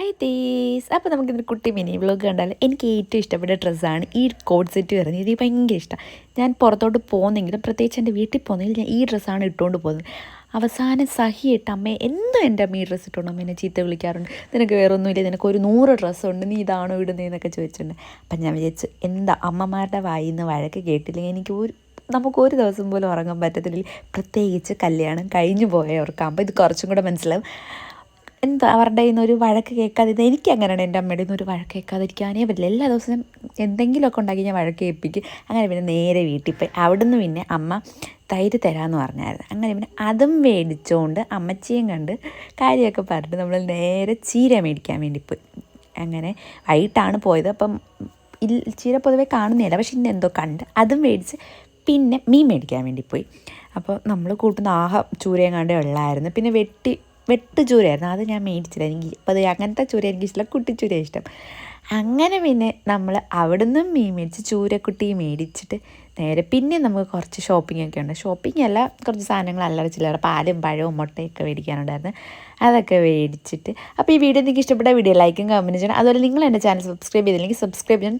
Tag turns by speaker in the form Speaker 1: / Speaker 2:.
Speaker 1: Hi തേസ് അപ്പോൾ നമുക്കിന്ന് കുട്ടി മിനി വ്ലോഗ് കണ്ടാൽ എനിക്ക് ഏറ്റവും ഇഷ്ടപ്പെട്ട ഡ്രസ്സാണ് ഈ കോഡ് സെറ്റ് വരുന്നത്. ഇത് ഭയങ്കര ഇഷ്ടം. ഞാൻ പുറത്തോട്ട് പോകുന്നെങ്കിലും പ്രത്യേകിച്ച് എന്റെ വീട്ടിൽ പോകുന്നെങ്കിൽ ഞാൻ ഈ ഡ്രസ്സാണ് ഇട്ടുകൊണ്ട് പോകുന്നത്. അവസാനം സഹിയിട്ട് അമ്മയെ എന്നും എന്റെ അമ്മ ഈ ഡ്രസ്സ് ഇട്ടുകൊണ്ട് അമ്മ എന്നെ ചീത്ത വിളിക്കാറുണ്ട്. നിനക്ക് വേറെ ഒന്നുമില്ല നിനക്ക് ഒരു നൂറ് ഡ്രസ്സുണ്ട് നീ ഇതാണോ ഇടുന്നതെന്നൊക്കെ ചോദിച്ചിട്ടുണ്ട്. അപ്പം ഞാൻ വിചാരിച്ചു എന്താ അമ്മമാരുടെ വായിൽ നിന്ന് വഴക്ക് കേട്ടില്ലെങ്കിൽ എനിക്ക് ഒരു നമുക്ക് ഒരു ദിവസം പോലും ഉറങ്ങാൻ പറ്റത്തില്ല. പ്രത്യേകിച്ച് കല്യാണം കഴിഞ്ഞു പോയവർക്കാകുമ്പോൾ ഇത് കുറച്ചും കൂടെ മനസ്സിലാവും. എന്താ അവരുടെ കയ്യിൽ നിന്ന് ഒരു വഴക്ക് കേൾക്കാതെ ഇത് എനിക്ക് അങ്ങനെയാണ് എന്റെ അമ്മയുടെ നിന്ന് ഒരു വഴക്ക് കേൾക്കാതിരിക്കാനേ പറ്റില്ല എല്ലാ ദിവസവും എന്തെങ്കിലുമൊക്കെ ഉണ്ടാക്കി ഞാൻ വഴക്ക് കേൾപ്പിക്കും അങ്ങനെ പിന്നെ നേരെ വീട്ടിൽ പോയി. അവിടുന്ന് പിന്നെ അമ്മ തൈര് തരാമെന്ന് പറഞ്ഞായിരുന്നു. അങ്ങനെ പിന്നെ അതും മേടിച്ചുകൊണ്ട് അമ്മച്ചിയും കണ്ട് കാര്യമൊക്കെ പറഞ്ഞിട്ട് നമ്മൾ നേരെ ചീര മേടിക്കാൻ വേണ്ടി പോയി. അങ്ങനെ വൈകിട്ടാണ് പോയത്. അപ്പം ചീര പൊതുവേ കാണുന്നില്ല പക്ഷെ ഇന്ന് എന്തോ കണ്ട് അതും മേടിച്ച് പിന്നെ മീൻ മേടിക്കാൻ വേണ്ടി പോയി. അപ്പോൾ നമ്മൾ കൂട്ടുന്ന ആഹ ചൂരയും കണ്ടേ ഉള്ളായിരുന്നു. പിന്നെ വെട്ടി വെട്ട് ചൂരയായിരുന്നു. അത് ഞാൻ മേടിച്ചില്ല. എനിക്ക് അപ്പോൾ അത് അങ്ങനത്തെ ചൂര എനിക്ക് ഇഷ്ടമില്ല കുട്ടിച്ചൂര ഇഷ്ടം. അങ്ങനെ പിന്നെ നമ്മൾ അവിടുന്ന് മീൻ മേടിച്ച് ചൂരക്കുട്ടി മേടിച്ചിട്ട് നേരെ പിന്നെ നമുക്ക് കുറച്ച് ഷോപ്പിംഗ് ഒക്കെ ഉണ്ട്. ഷോപ്പിംഗ് അല്ല കുറച്ച് സാധനങ്ങൾ അല്ലറ പാലും പഴവും മുട്ടയൊക്കെ മേടിക്കാനുണ്ടായിരുന്നു. അതൊക്കെ മേടിച്ചിട്ട്. അപ്പോൾ ഈ വീഡിയോ നിങ്ങൾക്ക് ഇഷ്ടപ്പെട്ട വീഡിയോ ലൈക്കും കമന്റ് ചെയ്യണം. അതുപോലെ നിങ്ങൾ എന്റെ ചാനൽ സബ്സ്ക്രൈബ് ചെയ്തില്ലെങ്കിൽ സബ്സ്ക്രൈബ് ചെയ്യണം.